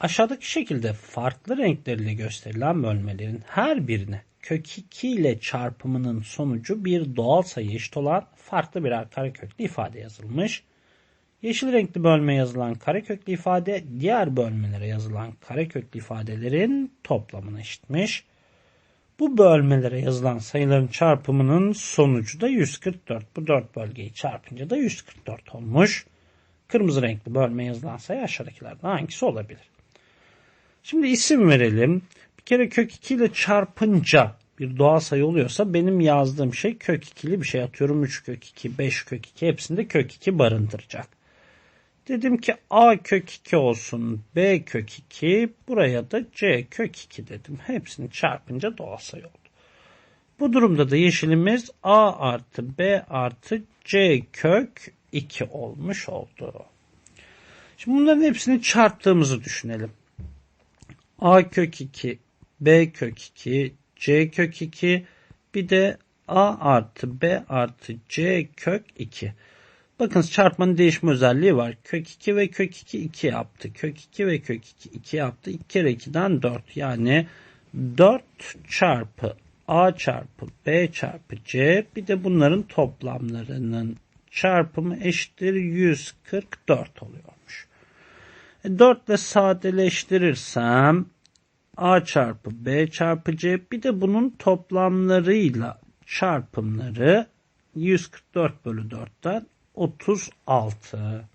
Aşağıdaki şekilde farklı renkleriyle gösterilen bölmelerin her birine kök 2 ile çarpımının sonucu bir doğal sayı eşit olan farklı birer kareköklü ifade yazılmış. Yeşil renkli bölme yazılan kareköklü ifade diğer bölmelere yazılan kareköklü ifadelerin toplamına eşitmiş. Bu bölmelere yazılan sayıların çarpımının sonucu da 144. Bu dört bölgeyi çarpınca da 144 olmuş. Kırmızı renkli bölme yazılan sayı aşağıdakilerden hangisi olabilir? Şimdi isim verelim. Bir kere kök 2 ile çarpınca bir doğal sayı oluyorsa benim yazdığım şey kök 2'li bir şey atıyorum. 3 kök 2, 5 kök 2 hepsinde kök 2 barındıracak. Dedim ki A kök 2 olsun, B kök 2, buraya da C kök 2 dedim. Hepsini çarpınca doğal sayı oldu. Bu durumda da yeşilimiz A artı B artı C kök 2 olmuş oldu. Şimdi bunların hepsini çarptığımızı düşünelim. A kök 2, B kök 2, C kök 2, bir de A artı B artı C kök 2. Bakın çarpmanın değişme özelliği var. Kök 2 ve kök 2 2 yaptı. Kök 2 ve kök 2 2 yaptı. 2 kere 2'den 4. Yani 4 çarpı A çarpı B çarpı C bir de bunların toplamlarının çarpımı eşittir 144 oluyormuş. 4 e, ile sadeleştirirsem A çarpı B çarpı C bir de bunun toplamlarıyla çarpımları 144 bölü 4'ten 36.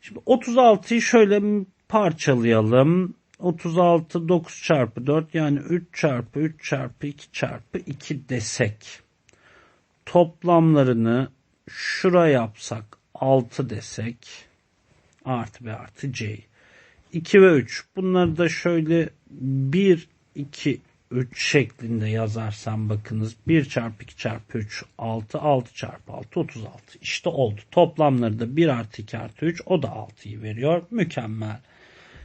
Şimdi 36'yı şöyle parçalayalım. 36 9 çarpı 4 yani 3 çarpı 3 çarpı 2 çarpı 2 desek. Toplamlarını şura yapsak 6 desek. Artı B artı C. 2 ve 3. Bunları da şöyle 1, 2, 3 şeklinde yazarsam bakınız 1 çarpı 2 çarpı 3 6 6 çarpı 6 36 işte oldu. Toplamları da 1 artı 2 artı 3 o da 6'yı veriyor. Mükemmel.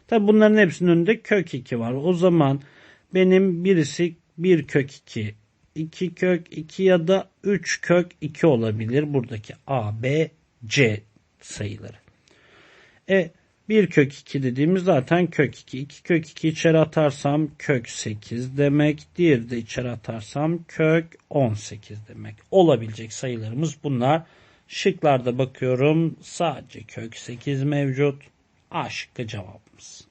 Tabi bunların hepsinin önünde kök 2 var. O zaman benim birisi 1 kök 2 2 kök 2 ya da 3 kök 2 olabilir. Buradaki A, B, C sayıları. E 1 kök 2 dediğimiz zaten kök 2. 2 kök 2 içeri atarsam kök 8 demek. Diğeri de içeri atarsam kök 18 demek. Olabilecek sayılarımız bunlar. Şıklarda bakıyorum sadece kök 8 mevcut. A şıkkı cevabımız.